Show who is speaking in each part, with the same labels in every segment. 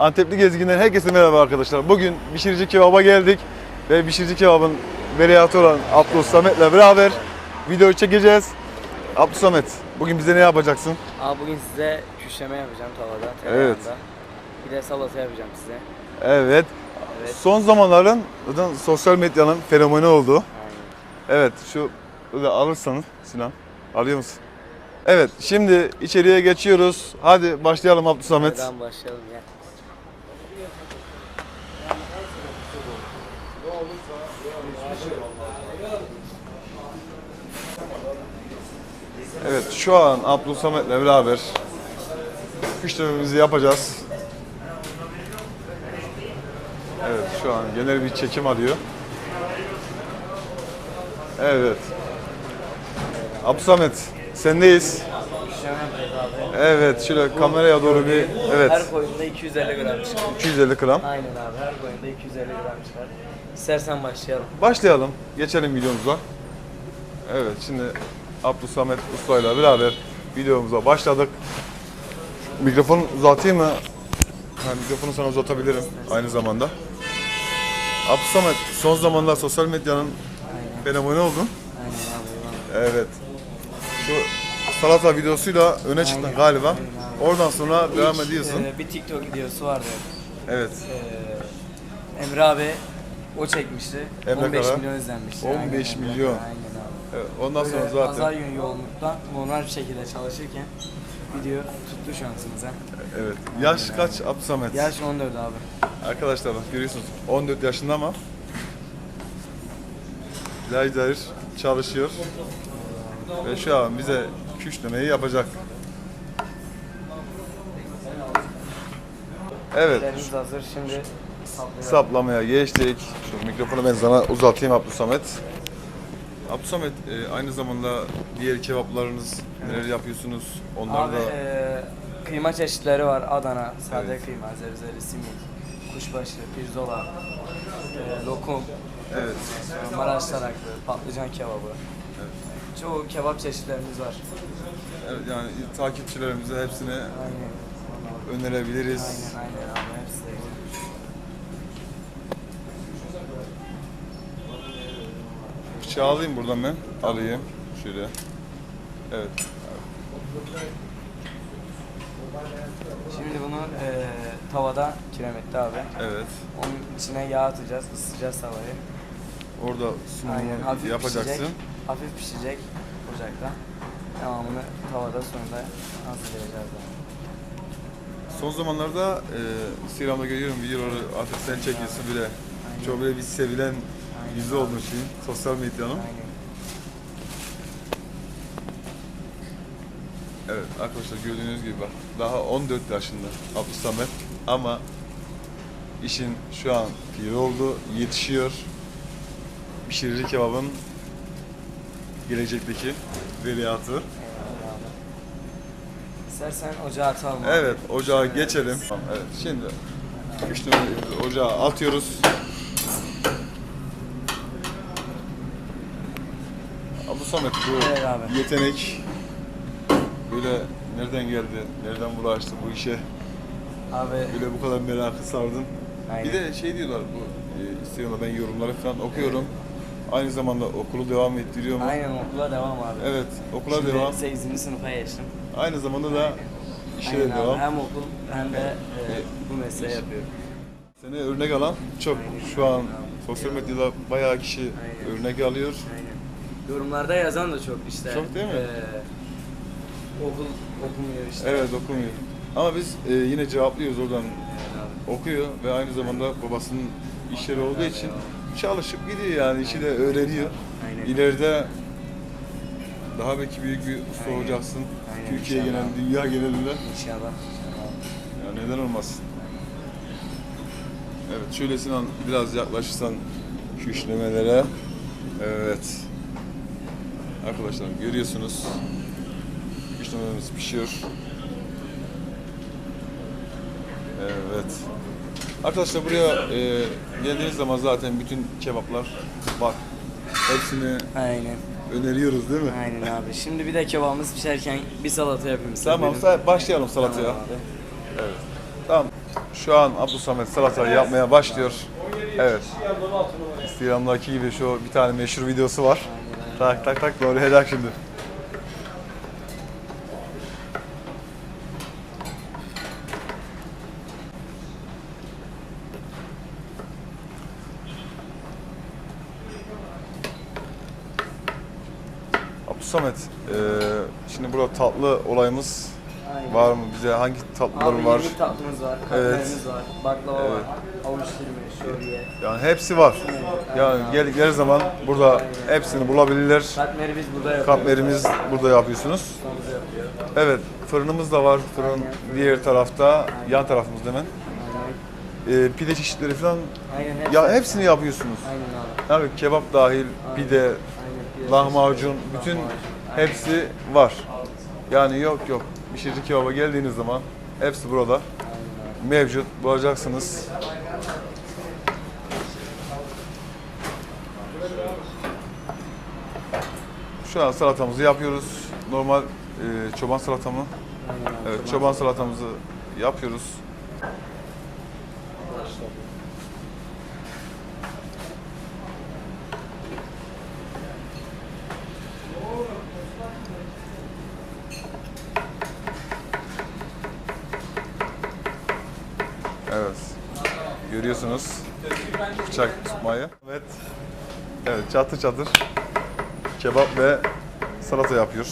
Speaker 1: Antepli gezginden herkese merhaba arkadaşlar. Bugün Bişirici Kebap'a geldik ve Bişirici Kebap'ın veliahtı olan Abdus Samet'le beraber videoyu çekeceğiz. Abdus Samet, bugün bize ne yapacaksın?
Speaker 2: Abi bugün size küşleme yapacağım tavada,
Speaker 1: Evet.
Speaker 2: tereyağında. Bir de salata yapacağım size.
Speaker 1: Evet.
Speaker 2: Evet.
Speaker 1: Son zamanların zaten sosyal medyanın fenomeni oldu.
Speaker 2: Aynen.
Speaker 1: Evet, şu böyle alırsanız Sinan, alıyor musun? Evet, şimdi içeriye geçiyoruz. Hadi başlayalım Abdus Samet.
Speaker 2: Buradan başlayalım ya.
Speaker 1: Evet şu an Abdül Samet'le beraber küşlememizi yapacağız. Evet şu an genel bir çekim alıyor. Evet. Abdül Samet sendeyiz. Evet şöyle kameraya doğru bir evet
Speaker 2: Her koyunda 250 gram çıkar.
Speaker 1: 250 gram.
Speaker 2: Aynen abi her koyunda 250 gram çıkar. İstersen başlayalım.
Speaker 1: Başlayalım. Geçelim videomuza. Evet şimdi Abdülsamet Usta'yla beraber videomuza başladık. Mikrofon uzatayım mı? Ha, mikrofonu sana uzatabilirim aynı zamanda. Abdülsamet son zamanlar sosyal medyanın fenomeni oldun.
Speaker 2: Aynen abi.
Speaker 1: Evet. Şu salata videosuyla öne çıktın
Speaker 2: Aynen.
Speaker 1: galiba.
Speaker 2: Aynen abi.
Speaker 1: Oradan sonra devam
Speaker 2: İlk,
Speaker 1: ediyorsun.
Speaker 2: e, bir TikTok videosu vardı.
Speaker 1: Evet.
Speaker 2: E, Emre abi o çekmişti.
Speaker 1: Emre
Speaker 2: 15
Speaker 1: Kara.
Speaker 2: milyon izlenmişti.
Speaker 1: 15
Speaker 2: Aynen,
Speaker 1: milyon.
Speaker 2: Aynen abi.
Speaker 1: evet. Ondan sonra
Speaker 2: Böyle
Speaker 1: zaten
Speaker 2: Pazar günü yoğunlukta normal bir şekilde çalışırken video tuttu şansımıza.
Speaker 1: evet. Yaş kaç Abdülsamet?
Speaker 2: Yaş 14 abi.
Speaker 1: Arkadaşlar bak görüyorsunuz 14 yaşında ama cayır çalışıyor ve şu an bize küşlemeyi yapacak. Evet
Speaker 2: Ellerimiz hazır şimdi.
Speaker 1: Saplamaya geçtik. Şu mikrofonu ben sana uzatayım Abdülsamet. Abdülsamet e, aynı zamanda diğer kebaplarınız neler yapıyorsunuz? Onlar
Speaker 2: Abi
Speaker 1: da
Speaker 2: e, kıyma çeşitleri var. Adana, sade
Speaker 1: Evet.
Speaker 2: kıyma, zevzeli, simit, kuşbaşı, pirzola, e, lokum,
Speaker 1: evet
Speaker 2: e, Maraş taraklı, patlıcan kebabı. Çoğu kebap çeşitlerimiz var.
Speaker 1: evet yani takipçilerimize hepsini
Speaker 2: Aynen.
Speaker 1: önerebiliriz.
Speaker 2: Aynen aynen abi hepsi de güzel.
Speaker 1: Bıçağı alayım buradan ben. Alayım. Şöyle. Evet.
Speaker 2: Şimdi bunu e, tavada kiremette abi.
Speaker 1: Evet.
Speaker 2: Onun içine yağ atacağız, ısıtacağız tavayı.
Speaker 1: Orada
Speaker 2: Aynen
Speaker 1: sunumunu
Speaker 2: hafif
Speaker 1: yapacaksın.
Speaker 2: pişecek. Hafif pişecek ocakta. Devamını tavada sonra hazırlayacağız. abi.
Speaker 1: Son zamanlarda e, Instagram'da görüyorum videoları artık sen çekiyorsun bile. Çok böyle bir sevilen yüzü olmuş şeyin. Sosyal medyanın. Evet arkadaşlar gördüğünüz gibi bak. Daha 14 yaşında Abdülsamet ama işin şu an piri oldu. Yetişiyor. Pişirici kebabın gelecekteki veliahtı.
Speaker 2: İstersen ocağa atalım.
Speaker 1: Evet, ocağa geçelim. Evet, şimdi üç numarayı ocağa atıyoruz. Abu Samet bu
Speaker 2: Evet abi.
Speaker 1: yetenek böyle nereden geldi, nereden bulaştı bu işe,
Speaker 2: Abi
Speaker 1: böyle bu kadar merakı sardın.
Speaker 2: Aynen.
Speaker 1: Bir de şey diyorlar bu e, Instagram'da ben yorumları falan okuyorum. Aynı zamanda okulu devam ettiriyor mu?
Speaker 2: aynen okula devam abi.
Speaker 1: Evet, okula
Speaker 2: Şimdi
Speaker 1: devam.
Speaker 2: 8. sınıfa geçtim.
Speaker 1: Aynı zamanda da işe
Speaker 2: Aynen
Speaker 1: de
Speaker 2: abi.
Speaker 1: devam.
Speaker 2: Hem okul hem de e, bu mesleği yapıyorum.
Speaker 1: Seni örnek alan çok şu an sosyal medyada bayağı kişi
Speaker 2: Aynen.
Speaker 1: örnek alıyor.
Speaker 2: Aynen. Yorumlarda yazan da çok işte.
Speaker 1: Çok değil mi?
Speaker 2: e, okul okumuyor işte.
Speaker 1: Evet okumuyor. Ama biz e, yine cevaplıyoruz oradan
Speaker 2: abi.
Speaker 1: okuyor ve aynı zamanda babasının işleri olduğu için çalışıp gidiyor yani işi de öğreniyor.
Speaker 2: Aynen.
Speaker 1: İleride daha belki büyük bir usta
Speaker 2: Aynen.
Speaker 1: olacaksın.
Speaker 2: Aynen,
Speaker 1: Türkiye
Speaker 2: inşallah.
Speaker 1: genel, dünya genelinde.
Speaker 2: İnşallah.
Speaker 1: Ya neden olmasın? Evet, şöyle Sinan biraz yaklaşırsan küşlemelere. Evet. Arkadaşlar görüyorsunuz. Küşlemelerimiz pişiyor. Evet. Arkadaşlar buraya e, geldiğiniz zaman zaten bütün kebaplar var. Hepsini
Speaker 2: Aynen.
Speaker 1: öneriyoruz değil mi?
Speaker 2: Aynen abi. Şimdi bir de kebabımız pişerken bir salata yapayım size.
Speaker 1: Tamam, sa- başlayalım salataya.
Speaker 2: Tamam abi.
Speaker 1: Evet. Tamam. Şu an Abdülsamet salatayı yapmaya başlıyor. Evet. Instagram'daki gibi şu bir tane meşhur videosu var. Tak tak tak doğru helak şimdi. Abdülsamet, eee şimdi burada tatlı olayımız
Speaker 2: Aynen.
Speaker 1: var mı? Bize hangi tatlılar
Speaker 2: Abi
Speaker 1: var?
Speaker 2: yemek tatlımız var, katmerimiz var, baklava var, avuç dilimi, şöriye.
Speaker 1: Yani hepsi var. Yani geldikleri zaman burada hepsini bulabilirler.
Speaker 2: Katmeri biz burada yapıyoruz.
Speaker 1: Katmerimiz burada yapıyorsunuz.
Speaker 2: Yapıyor.
Speaker 1: Evet, fırınımız da var. Fırın diğer tarafta, yan tarafımızda hemen.
Speaker 2: Aynen.
Speaker 1: Ee, pide çeşitleri falan,
Speaker 2: Aynen hepsi.
Speaker 1: ya hepsini yapıyorsunuz.
Speaker 2: Aynen abi.
Speaker 1: Yani kebap dahil, pide,
Speaker 2: Aynen. pide,
Speaker 1: lahmacun, bütün
Speaker 2: lahmacun.
Speaker 1: hepsi var. Yani yok yok. Şişli kebaba geldiğiniz zaman hepsi burada mevcut bulacaksınız. Şu an salatamızı yapıyoruz. Normal e, çoban salatamı. Evet, çoban salatamızı yapıyoruz. Evet. Görüyorsunuz bıçak tutmayı. Evet. Evet, çatır çatır kebap ve salata yapıyor.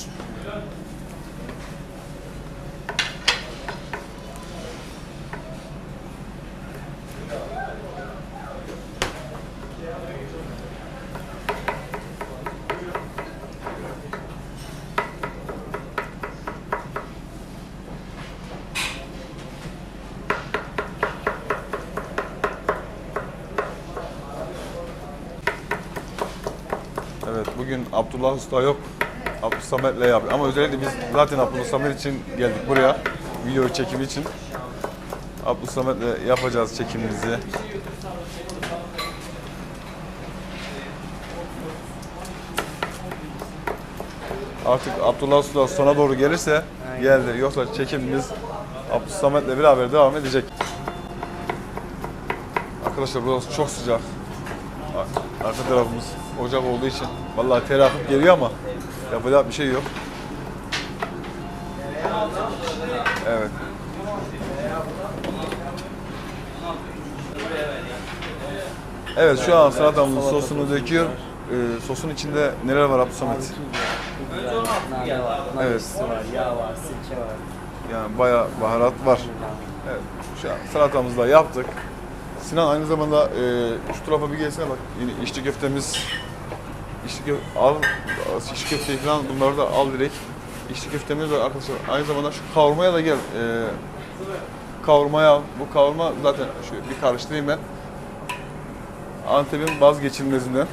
Speaker 1: Evet bugün Abdullah Usta yok. Abdülsamet'le Samet'le yapıyor. Ama özellikle biz zaten Abdullah Samet için geldik buraya. Video çekimi için. Abdullah Samet'le yapacağız çekimimizi. Artık Abdullah Usta sona doğru gelirse geldi. Yoksa çekimimiz Abdullah Samet'le beraber devam edecek. Arkadaşlar burası çok sıcak. Ar- Arka tarafımız ocak olduğu için vallahi ter geliyor ama yapacak bir şey yok. Evet. Evet şu an salatamızın sosunu döküyor. Ee, sosun içinde neler var Abdü Samet? Evet.
Speaker 2: nargisi var, yağ var.
Speaker 1: Yani bayağı baharat var. Evet, şu an salatamızı da yaptık. Sinan aynı zamanda e, şu tarafa bir gelsene bak. Yine içli köftemiz, içli köfte, al, içli köfteyi falan bunları da al direkt. İçli köftemiz var arkadaşlar. Aynı zamanda şu kavurmaya da gel. E, kavurmaya al. Bu kavurma zaten şöyle bir karıştırayım ben. Antep'in vazgeçilmezinden.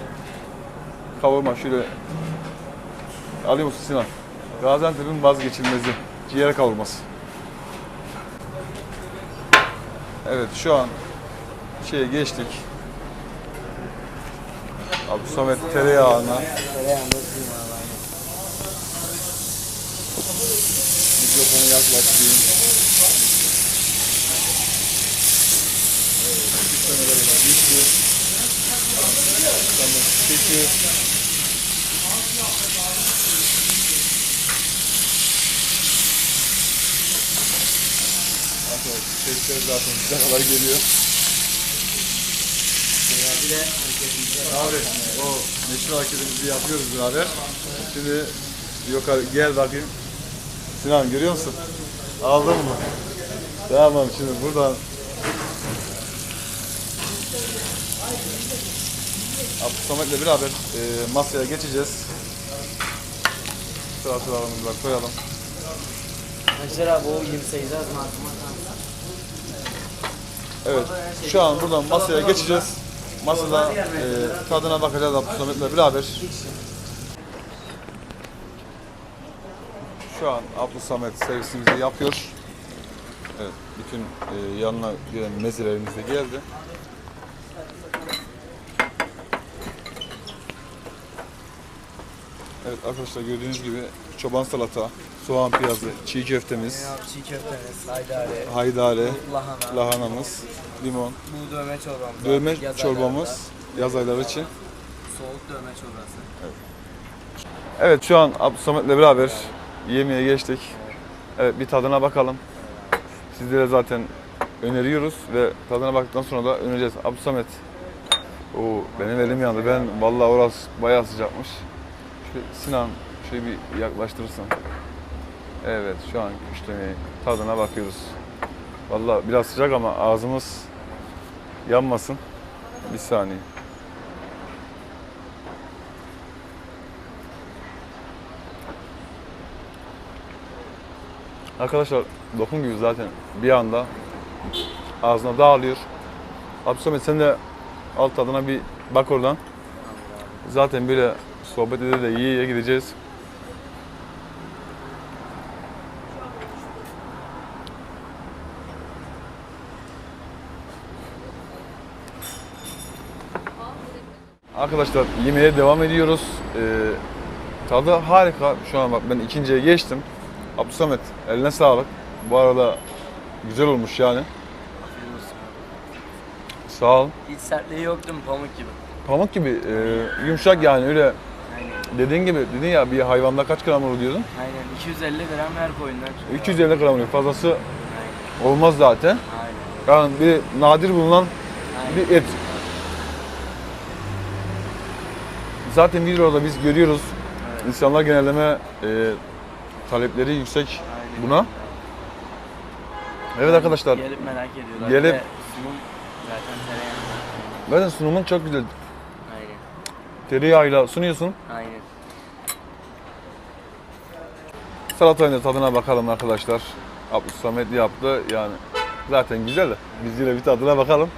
Speaker 1: Kavurma şöyle alıyor musun Sinan? Gaziantep'in vazgeçilmezi. Ciğer kavurması. Evet şu an şeye geçtik. Abi Samet tereyağına
Speaker 2: Tereyağında suyum aynen.
Speaker 1: mikrofonu yaklaştırayım. Süslemelerimiz bitti. Samet peki. Arkadaşlar sesler zaten size kadar geliyor. Abi o meşhur hareketimizi yapıyoruz birader. Şimdi yukarı gel bakayım. Sinan görüyor musun? Aldın mı? Tamam şimdi buradan Abdülsamet'le beraber e, masaya geçeceğiz. Salatalarımızı da koyalım.
Speaker 2: Arkadaşlar abi o 28 az malzeme
Speaker 1: Evet, şu an buradan masaya geçeceğiz. Masada e, tadına bakacağız Abdülsamet'le beraber. Şu an Abdülsamet servisimizi yapıyor. Evet, bütün e, yanına gelen mezelerimiz de geldi. Evet arkadaşlar gördüğünüz gibi çoban salata, soğan piyazı, çiğ köftemiz,
Speaker 2: çiğ köftemiz, haydari,
Speaker 1: haydari,
Speaker 2: lahana,
Speaker 1: lahanamız, limon,
Speaker 2: bu dövme çorbamız.
Speaker 1: dövme
Speaker 2: abi, yaz
Speaker 1: çorbamız yaz ayları için.
Speaker 2: Soğuk dövme çorbası.
Speaker 1: Evet şu an Abdülsamet'le beraber yemeğe geçtik. Evet bir tadına bakalım. Sizlere zaten öneriyoruz ve tadına baktıktan sonra da önereceğiz. Abdülsamet. Oo benim elim yandı. Ben vallahi orası bayağı sıcakmış. Şöyle Sinan şöyle bir yaklaştırırsın. Evet şu an küşlemeyi tadına bakıyoruz. Vallahi biraz sıcak ama ağzımız yanmasın. Bir saniye. Arkadaşlar lokum gibi zaten bir anda ağzına dağılıyor. Abi Samet sen de alt tadına bir bak oradan. Zaten böyle sohbet ede de iyi iyi gideceğiz. Arkadaşlar yemeğe devam ediyoruz. Ee, tadı harika. Şu an bak ben ikinciye geçtim. Abdülsamet eline sağlık. Bu arada güzel olmuş yani.
Speaker 2: Afiyet olsun.
Speaker 1: Sağ ol.
Speaker 2: Hiç sertliği yoktu mu pamuk gibi.
Speaker 1: Pamuk gibi e, yumuşak yani öyle
Speaker 2: Aynen.
Speaker 1: dediğin gibi dedin ya bir hayvanda kaç gram olur diyordun.
Speaker 2: Aynen 250 gram her koyundan çıkıyor.
Speaker 1: 250 gram oluyor. Fazlası
Speaker 2: Aynen.
Speaker 1: olmaz zaten.
Speaker 2: Aynen.
Speaker 1: Yani bir nadir bulunan
Speaker 2: Aynen.
Speaker 1: bir et. Zaten videolarda biz görüyoruz.
Speaker 2: Evet.
Speaker 1: İnsanlar genelleme e, talepleri yüksek
Speaker 2: Aynen.
Speaker 1: buna. Evet arkadaşlar.
Speaker 2: Gelip merak ediyorlar.
Speaker 1: Gelip-
Speaker 2: sunum zaten tereyağı.
Speaker 1: Zaten sunumun çok güzel.
Speaker 2: Aynen.
Speaker 1: Tereyağıyla sunuyorsun.
Speaker 2: Aynen.
Speaker 1: Salatayla tadına bakalım arkadaşlar. Abdülsamet yaptı yani. Zaten güzel de biz yine bir tadına bakalım.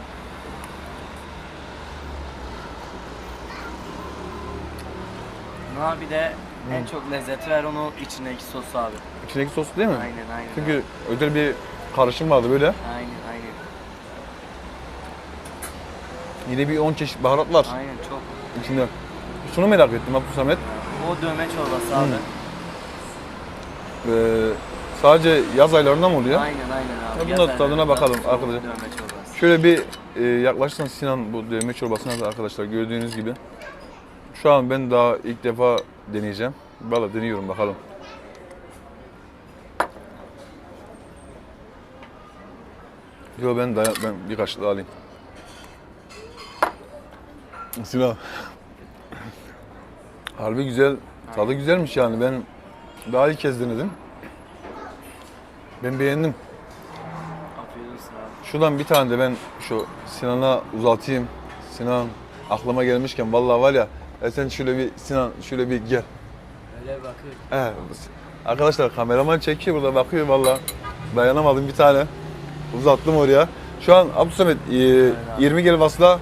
Speaker 2: Buna bir de en çok lezzet ver onu içindeki sosu abi.
Speaker 1: İçindeki sos değil mi?
Speaker 2: Aynen aynen.
Speaker 1: Çünkü özel bir karışım vardı böyle.
Speaker 2: Aynen aynen.
Speaker 1: Yine bir 10 çeşit baharat var
Speaker 2: Aynen çok.
Speaker 1: içinde. Şunu merak ettim Abdülsamet.
Speaker 2: O dövme çorbası abi.
Speaker 1: Ee, sadece yaz aylarında mı oluyor?
Speaker 2: Aynen aynen abi.
Speaker 1: Ya bunun
Speaker 2: Yaz
Speaker 1: tadına bakalım arkadaşlar.
Speaker 2: Dövme çorbası.
Speaker 1: Şöyle bir e, yaklaşsan Sinan bu dövme çorbasına da arkadaşlar gördüğünüz gibi. Şu an ben daha ilk defa deneyeceğim. Valla deniyorum bakalım. Yo ben dayan ben bir kaşık daha alayım. Sinan. Harbi güzel. Tadı güzelmiş yani. Ben daha ilk kez denedim. Ben beğendim.
Speaker 2: Afiyet olsun abi.
Speaker 1: Şuradan bir tane de ben şu Sinan'a uzatayım. Sinan aklıma gelmişken vallahi var ya e sen şöyle bir Sinan şöyle bir gel.
Speaker 2: Öyle bakıyor.
Speaker 1: He, arkadaşlar kameraman çekiyor burada bakıyor vallahi dayanamadım bir tane. Uzattım oraya. Şu an Abdülsamet e, 20 gelvasla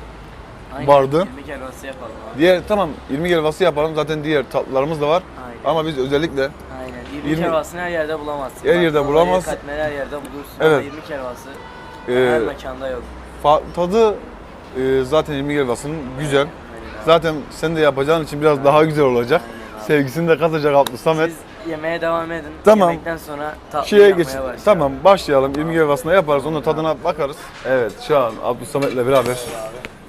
Speaker 2: Aynen.
Speaker 1: Vardı.
Speaker 2: 20 helvası yapalım abi.
Speaker 1: diğer tamam 20 gelvası yapalım zaten diğer tatlılarımız da var.
Speaker 2: Aynen.
Speaker 1: Ama biz özellikle
Speaker 2: Aynen. 20,
Speaker 1: 20
Speaker 2: helvasını her yerde bulamazsın.
Speaker 1: Her yerde bulamazsın.
Speaker 2: Katmer her yerde bulursun.
Speaker 1: Evet.
Speaker 2: Ama 20 helvası
Speaker 1: e,
Speaker 2: her mekanda yok.
Speaker 1: tadı e, zaten 20 gelvasının güzel.
Speaker 2: Aynen.
Speaker 1: Zaten sen de yapacağın için biraz daha güzel olacak. Sevgisini de katacak Abdülsamet.
Speaker 2: Siz yemeğe devam edin.
Speaker 1: Tamam.
Speaker 2: Yemekten sonra tatlı
Speaker 1: Şeye
Speaker 2: yapmaya
Speaker 1: geç.
Speaker 2: başlayalım.
Speaker 1: Tamam başlayalım. İrmik helvasını yaparız. Onun tadına bakarız. Evet şu an Abdülsamet'le beraber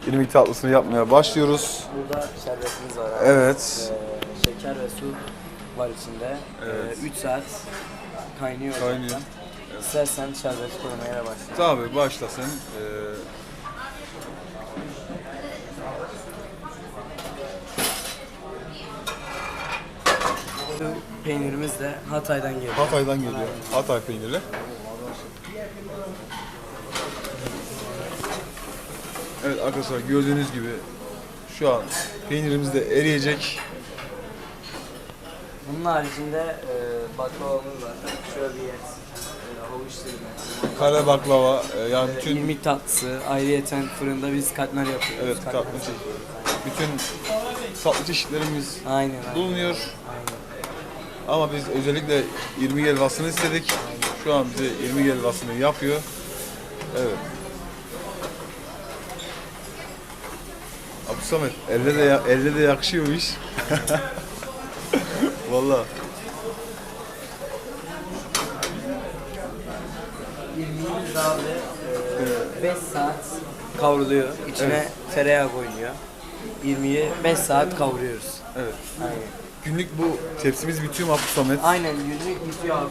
Speaker 1: irmik tatlısını yapmaya başlıyoruz.
Speaker 2: Burada şerbetimiz var abi.
Speaker 1: Evet.
Speaker 2: Ee, şeker ve su var içinde.
Speaker 1: Evet.
Speaker 2: 3 saat kaynıyor.
Speaker 1: Kaynıyor.
Speaker 2: zaten. İstersen şerbeti koymaya da başla.
Speaker 1: Tabii başla sen. Ee,
Speaker 2: peynirimiz de Hatay'dan geliyor.
Speaker 1: Hatay'dan geliyor. Hatay peyniri. Evet arkadaşlar gördüğünüz gibi şu an peynirimiz de eriyecek.
Speaker 2: Bunun haricinde e, baklavamız var. Şöyle bir et. E, havuç.
Speaker 1: Kare baklava e, yani
Speaker 2: E,
Speaker 1: bütün
Speaker 2: irmik tatlısı. Ayrıyeten fırında biz katmer yapıyoruz.
Speaker 1: Evet,
Speaker 2: Katmer
Speaker 1: bütün tatlı çeşitlerimiz
Speaker 2: Aynen aynen.
Speaker 1: bulunuyor. Ama biz özellikle 20 helvasını istedik. Şu an bize 20 helvasını yapıyor. Evet. Abi Samet elle de, elle de yakışıyormuş. Valla.
Speaker 2: 20 daha 5 saat kavruluyor. İçine
Speaker 1: evet.
Speaker 2: tereyağı koyuluyor. 20'yi 5 saat kavuruyoruz.
Speaker 1: Evet.
Speaker 2: Aynen.
Speaker 1: Günlük bu tepsimiz bitiyor mu Abdü Samet?
Speaker 2: Aynen yüzük bitiyor abi.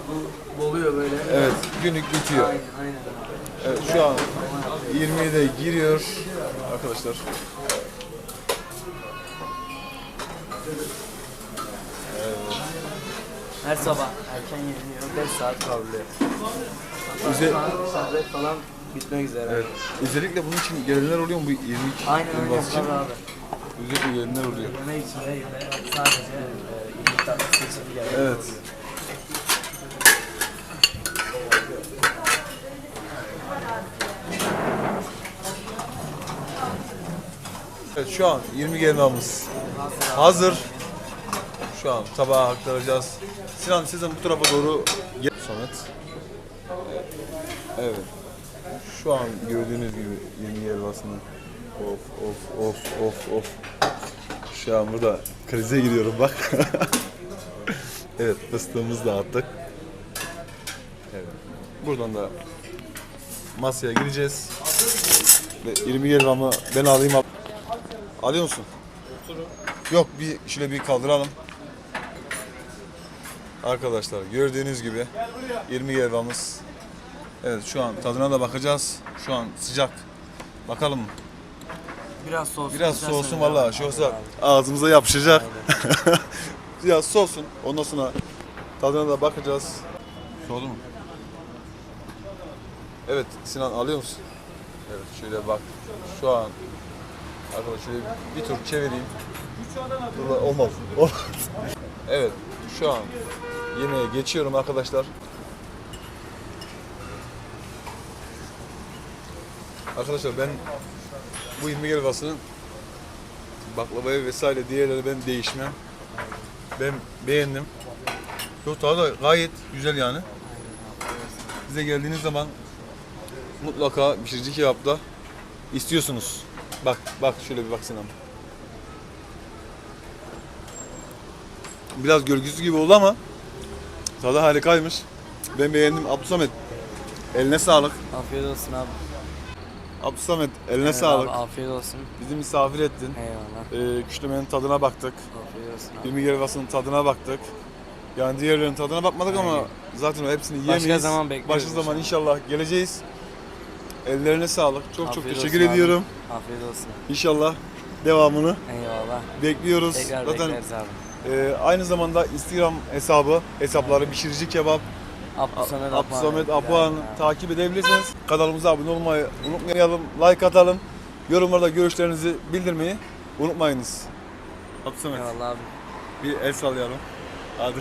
Speaker 2: Bu doluyor böyle.
Speaker 1: Evet, günlük bitiyor.
Speaker 2: Aynen aynen.
Speaker 1: Evet, şu an 20'ye de giriyor arkadaşlar.
Speaker 2: Her sabah erken yeniliyor. 5 saat kavruluyor.
Speaker 1: Özel-
Speaker 2: Şu an şerbet falan bitmek üzere.
Speaker 1: Evet. Özellikle bunun için gelenler oluyor mu bu 22
Speaker 2: Aynen öyle
Speaker 1: için?
Speaker 2: abi.
Speaker 1: Özellikle gelenler oluyor.
Speaker 2: Yemek için değil de sadece e, tatlı seçimi geldi.
Speaker 1: Evet. Evet şu an 20 gelmemiz hazır. Şu an tabağa aktaracağız. Sinan sizin bu tarafa doğru gel. Samet. Evet. Şu an gördüğünüz gibi 20 helvasını. Of of of of of. Şu an burada krize giriyorum bak. evet fıstığımızı da attık. Evet. Buradan da masaya gireceğiz. Ve 20 helvamı ben alayım. Alıyor musun? Yok bir şöyle bir kaldıralım. Arkadaşlar gördüğünüz gibi 20 helvamız. Evet şu an tadına da bakacağız. Şu an sıcak. Bakalım.
Speaker 2: Biraz soğusun.
Speaker 1: Biraz soğusun
Speaker 2: abi.
Speaker 1: vallahi. Olsa ağzımıza yapışacak. Biraz soğusun. Ondan sonra tadına da bakacağız. Soğudu mu? Evet Sinan alıyor musun? Evet şöyle bak. Şu an arkadaşlar şöyle bir tur çevireyim. Dur lan, olmaz. Olmaz. evet şu an yemeğe geçiyorum arkadaşlar. Arkadaşlar ben bu 20 helvasının baklavayı vesaire diğerleri ben değişmem. Ben beğendim. Yok tadı da gayet güzel yani. Bize geldiğiniz zaman mutlaka pişirici kebapta istiyorsunuz. Bak bak şöyle bir bak Sinan. Biraz gölgüsü gibi oldu ama tadı harikaymış. Ben beğendim. Abdülsamet eline sağlık.
Speaker 2: Afiyet olsun abi.
Speaker 1: Abdülsamet eline
Speaker 2: Evet
Speaker 1: sağlık.
Speaker 2: Abi, afiyet olsun.
Speaker 1: Bizi misafir ettin.
Speaker 2: Eyvallah.
Speaker 1: Ee, küşlemenin tadına baktık.
Speaker 2: Afiyet olsun abi.
Speaker 1: İlmi helvasının tadına baktık. Yani diğerlerinin tadına bakmadık ama zaten o hepsini yiyemeyiz.
Speaker 2: zaman bekleriz
Speaker 1: Başka zaman
Speaker 2: inşallah.
Speaker 1: inşallah geleceğiz. Ellerine sağlık. Çok çok
Speaker 2: Afiyet
Speaker 1: teşekkür
Speaker 2: olsun abi.
Speaker 1: ediyorum.
Speaker 2: Afiyet olsun.
Speaker 1: İnşallah devamını
Speaker 2: Eyvallah.
Speaker 1: bekliyoruz.
Speaker 2: Tekrar
Speaker 1: Zaten
Speaker 2: abi.
Speaker 1: e, aynı zamanda Instagram hesabı, hesapları pişirici kebap,
Speaker 2: Abdülsamet
Speaker 1: Abdülsamet. Apuan takip edebilirsiniz. Kanalımıza abone olmayı unutmayalım. Like atalım. Yorumlarda görüşlerinizi bildirmeyi unutmayınız. Abdülsamet
Speaker 2: Eyvallah abi.
Speaker 1: bir el sallayalım. Hadi.